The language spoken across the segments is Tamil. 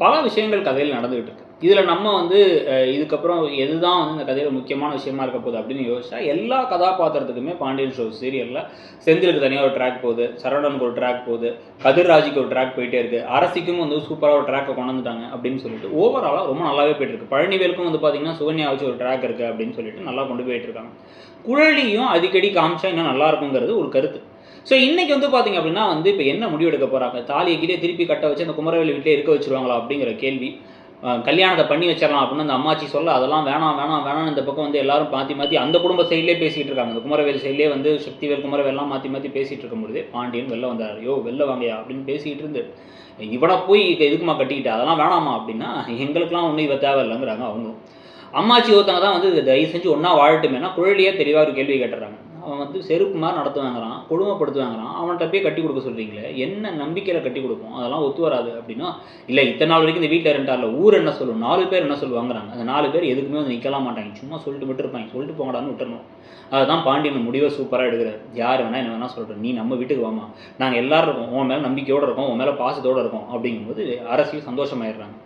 பல விஷயங்கள் கதையில் நடந்துகிட்டு இருக்கு இதில் நம்ம வந்து இதுக்கப்புறம் எதுதான் வந்து இந்த கதையில் முக்கியமான விஷயமா இருக்க போகுது அப்படின்னு யோசிச்சா எல்லா கதாபாத்திரத்துக்குமே பாண்டியன் ஷோ சீரியலில் செந்திலுக்கு தனியாக ஒரு ட்ராக் போகுது சரவணனுக்கு ஒரு ட்ராக் போகுது கதிர்ராஜிக்கு ஒரு ட்ராக் போயிட்டே இருக்கு அரசிக்கும் வந்து சூப்பராக ஒரு ட்ராக்கை கொண்டு வந்துட்டாங்க அப்படின்னு சொல்லிட்டு ஓவராலாக ரொம்ப நல்லாவே போயிட்டு இருக்கு பழனிவேலுக்கும் வந்து பார்த்தீங்கன்னா சுகன்யா வச்சு ஒரு ட்ராக் இருக்குது அப்படின்னு சொல்லிட்டு நல்லா கொண்டு போயிட்டு இருக்காங்க குழலியும் அடிக்கடி காமிச்சா இன்னும் நல்லா இருக்குங்கிறது ஒரு கருத்து. ஸோ இன்னைக்கு வந்து பார்த்தீங்க அப்படின்னா வந்து இப்போ என்ன முடிவு எடுக்க போகிறாங்க தாலியை கீழே திருப்பி கட்ட வச்சு அந்த குமரவேலி வீட்டிலே இருக்க வச்சுருவாங்களா அப்படிங்கிற கேள்வி. கல்யாணத்தை பண்ணி வச்சிடலாம் அப்படின்னு அந்த அம்மாச்சி சொல்ல அதெல்லாம் வேணாம் வேணாம் வேணாம் இந்த பக்கம் வந்து எல்லாரும் மாற்றி மாற்றி அந்த குடும்ப சைட்லேயே பேசிகிட்டு இருக்காங்க. அந்த குமரவேல் சைட்லேயே வந்து சக்திவேல் குமரவேல்லாம் மாற்றி மாற்றி பேசிகிட்டு இருக்கும்பொழுது பாண்டியன் வெளில வந்தார். யோ வெளில வாங்கயா? அப்படின்னு பேசிகிட்டு இருந்து இவனை போய் இங்க எதுக்குமா கட்டிக்கிட்டு? அதெல்லாம் வேணாமா அப்படின்னா எங்களுக்கெல்லாம் ஒன்றும் இவ தேவையில்லைங்கிறாங்க அவங்களும். அம்மாச்சி ஒருத்தவங்க தான் வந்து தயவு செஞ்சு ஒன்றா வாழட்டுமேனா குழலியே தெளிவாக ஒரு கேள்வி கேட்டுறாங்க. அவன் வந்து செருப்பு மாதிரி நடத்துவாங்கிறான் கொடுமைப்படுத்துவாங்கிறான் அவன்கிட்ட போய் கட்டி கொடுக்க சொல்கிறீங்களே என்ன நம்பிக்கையில் கட்டி கொடுப்போம்? அதெல்லாம் ஒத்து வராது அப்படின்னா இல்லை இத்தனை நாள் வரைக்கும் இந்த வீட்டில் ரெண்டாரில் ஊர் என்ன சொல்லும்? நாலு பேர் என்ன சொல்லுவாங்கிறாங்க? அந்த நாலு பேர் எதுக்குமே வந்து நிற்கலாம் மாட்டாங்க. சும்மா சொல்லிட்டு விட்டுருப்பாங்க சொல்லிட்டு போங்கடான்னு விட்டுறணும். அதுதான் பாண்டியன் முடிவை சூப்பராக எடுக்கிறார். யார் வேணால் என்ன வேணால் சொல்கிறேன் நீ நம்ம வீட்டுக்கு வாமா நாங்கள் எல்லாரும் இருக்கோம். உன் மேலே நம்பிக்கையோடு இருக்கோம். உன் மேலே பாசத்தோடு இருக்கோம். அப்படிங்கும்போது அரசியும் சந்தோஷமாயிடுறாங்க.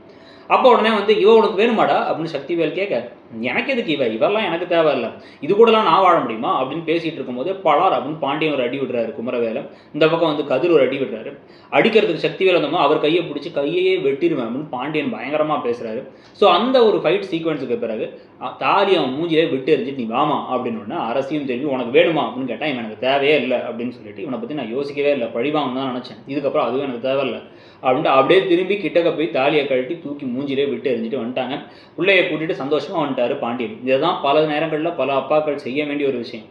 அப்போ உடனே வந்து இவ உனக்கு வேணுமாடா? அப்படின்னு சக்திவேல் கேட்க எனக்கு எதுக்கு இவ இவெல்லாம் எனக்கு தேவையில்லை. இது கூடலாம் நான் வாழ முடியுமா? அப்படின்னு பேசிகிட்டு இருக்கும்போது பலார் அப்படின்னு பாண்டியன் ஒரு அடி விடுறாரு குமரவேலை இந்த பக்கம் வந்து கதிர் ஒரு அடி விடுறாரு. அடிக்கிறதுக்கு சக்தி வேலந்தமோ அவர் கையை பிடிச்சி கையையே வெட்டிடுவேன் அப்படின்னு பாண்டியன் பயங்கரமாக பேசுகிறாரு ஸோ அந்த ஒரு ஃபைட் சீக்வன்ஸுக்கு பிறகு தாலி அவன் மூஞ்சிலே விட்டு எரிஞ்சிட்டு நீ வாமா அப்படின்னு உடனே அரசியும் தெரிஞ்சு உனக்கு வேணுமா? அப்படின்னு கேட்டால் இவன் எனக்கு தேவையே இல்லை அப்படின்னு சொல்லிட்டு இவனை பற்றி நான் யோசிக்கவே இல்லை. பழிவாங்க தான் நினச்சேன். இதுக்கப்புறம் அதுவும் எனக்கு தேவையில்லை. அப்படின்ட்டு அப்படியே திரும்பி கிட்டக்க போய் தாலியை கழட்டி தூக்கி மூஞ்சிலே விட்டு எரிஞ்சிட்டு வந்துட்டாங்க. பிள்ளைய சந்தோஷமாக வந்துட்டாங்க. வந்துட்டாரு பாண்டியன். இதுதான் பல நேரங்களில் பல அப்பாக்கள் செய்ய வேண்டிய ஒரு விஷயம்.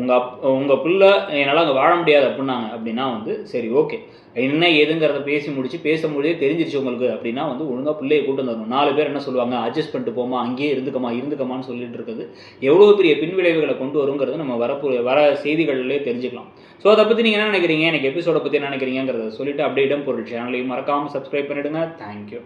உங்கள் அப் உங்கள் பிள்ளை என்னால் அங்கே வாழ முடியாது அப்படின்னாங்க. அப்படின்னா வந்து சரி ஓகே. என்ன ஏதுங்கிறத பேசி முடிச்சு பேசும்போதே தெரிஞ்சிருச்சு உங்களுக்கு அப்படின்னா வந்து ஒழுங்காக பிள்ளையை கூட்டு வந்துடணும் நாலு பேர் என்ன சொல்லுவாங்க? அட்ஜஸ்ட் பண்ணிட்டு போமா அங்கேயே இருந்துக்கமா இருந்துக்கமான்னு சொல்லிட்டு இருக்குது. எவ்வளோ பெரிய பின்விளைவுகளை கொண்டு வருங்கிறது நம்ம வரப்பு வர செய்திகளிலே தெரிஞ்சுக்கலாம். ஸோ அதை பற்றி நீங்கள் என்ன நினைக்கிறீங்க? எனக்கு எபிசோடை பற்றி என்ன நினைக்கிறீங்கிறத சொல்லிட்டு அப்படியே இடம் பொருள் சேனலையும் மறக்காமல் சப்ஸ்கிரைப் பண்ணிடுங்க. தேங்க்யூ